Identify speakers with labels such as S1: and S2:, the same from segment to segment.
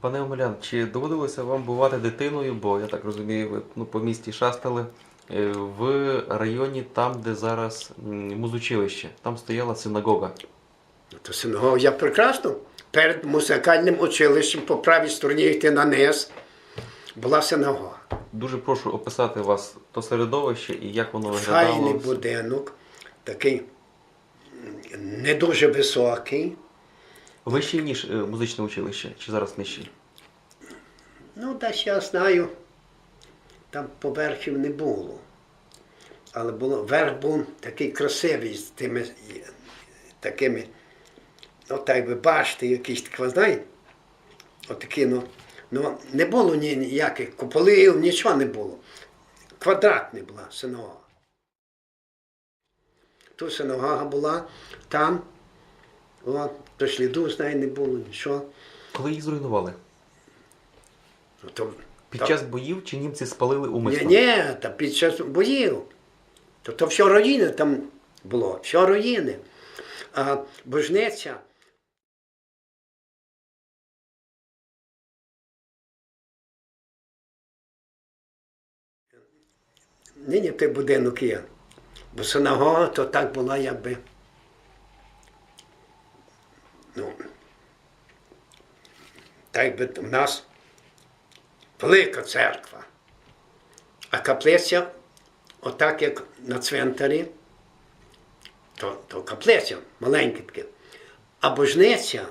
S1: Пане Омелян, чи доводилося вам бувати дитиною, бо я так розумію, ви ну, по місті шастали е, в районі там, де зараз музучилище. Там стояла синагога.
S2: То синагога я прекрасно. Перед музикальним училищем по правій стороні йти на низ була синагога.
S1: Дуже прошу описати вас то середовище і як воно
S2: Файний
S1: виглядало.
S2: будинок, такий не дуже високий.
S1: Вищий, ніж е, музичне училище, чи зараз нижчий?
S2: Ну, десь я знаю, там поверхів не було. Але було, верх був такий красивий з тими е, такими, ну так ви бачите, якісь такі, ви знаєте, отакі, ну, ну не було ніяких куполів, нічого не було. Квадратна була синагога. Тут синагога була, там, от, до сліду, знає, не було нічого.
S1: Коли їх зруйнували?
S2: Ну, то,
S1: Під час боїв чи німці спалили
S2: Ні,
S1: умисно?
S2: ні, та під час боїв. То, то все руїни там було, все руїни. А божниця. Нині той будинок є. Бо синагога то так була якби. Ну, так би в нас велика церква. А каплиця, отак як на цвинтарі, то, то каплиця, маленьке таке. А божниця,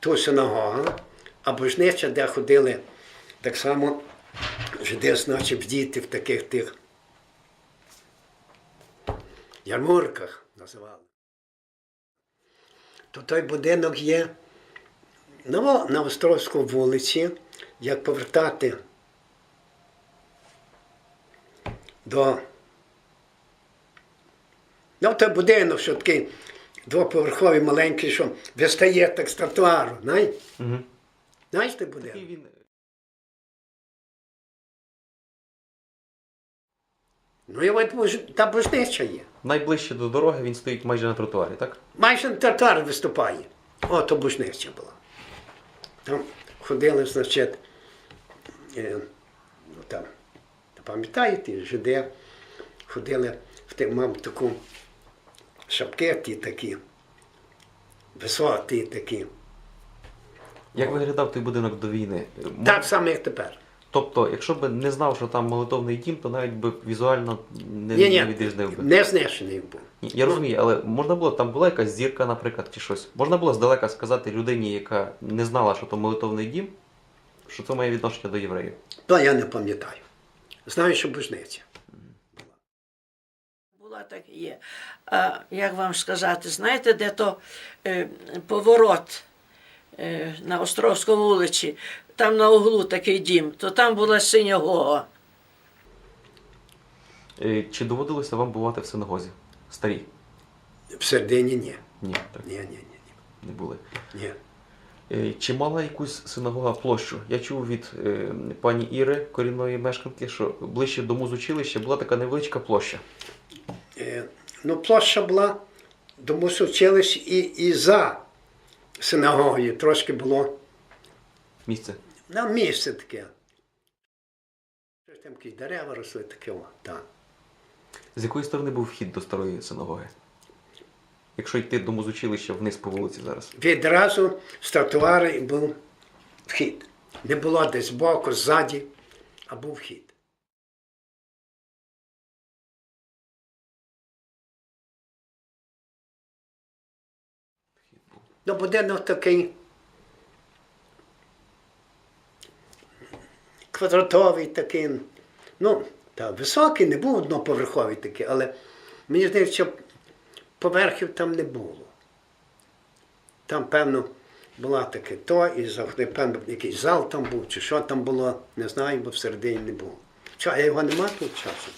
S2: то синагога, а божниця, де ходили так само жиди, значить, діти в таких тих ярмарках називали. То той будинок є на, на Островській вулиці, як повертати до. Ну, той будинок, що такий двоповерховий маленький, що вистає так з тротуару, знаєш?
S1: Угу.
S2: Знаєш той будинок? Ну, і та божниця є.
S1: найближче до дороги, він стоїть майже на тротуарі, так?
S2: Майже на тротуар виступає. О, то божниця була. Там ходили, значить, е, ну там, та пам'ятаєте, жиди, ходили в тим, мам таку шапки ті такі, високі такі.
S1: Як виглядав той будинок до війни?
S2: Так само, як тепер.
S1: Тобто, якщо б не знав, що там молитовний дім, то навіть би візуально не,
S2: Ні,
S1: не
S2: ні,
S1: відрізнив би.
S2: не знищений був.
S1: Ні, Я розумію, але можна було, там була якась зірка, наприклад, чи щось. Можна було здалека сказати людині, яка не знала, що то молитовний дім, що це має відношення до євреїв.
S2: То я не пам'ятаю. Знаю, що божниця.
S3: Була так і є. А як вам сказати, знаєте, де то е, поворот на Островській вулиці, там на углу такий дім, то там була синягога.
S1: Е, Чи доводилося вам бувати в синагозі? Старій?
S2: В середині ні.
S1: Ні, так
S2: Ні, ні, ні.
S1: не були.
S2: ні.
S1: Е, Чи мала якусь синагога площу? Я чув від е, пані Іри, корінної мешканки, що ближче до музучилища була така невеличка площа.
S2: Е, ну, площа була до мусучилищ і, і за синагогою трошки було
S1: Місце.
S2: на місце таке. Там якісь дерева росли таке. О, так.
S1: З якої сторони був вхід до старої синагоги? Якщо йти до музучилища вниз по вулиці зараз.
S2: Відразу з тротуари був вхід. Не було десь збоку, ззаді, а був вхід. Ну, будинок такий квадратовий такий. Ну, та високий не був одноповерховий такий, але мені здається, що поверхів там не було. Там, певно, була таке то, і завжди, певно, якийсь зал там був, чи що там було, не знаю, бо всередині не було. Що, а його нема тут часу?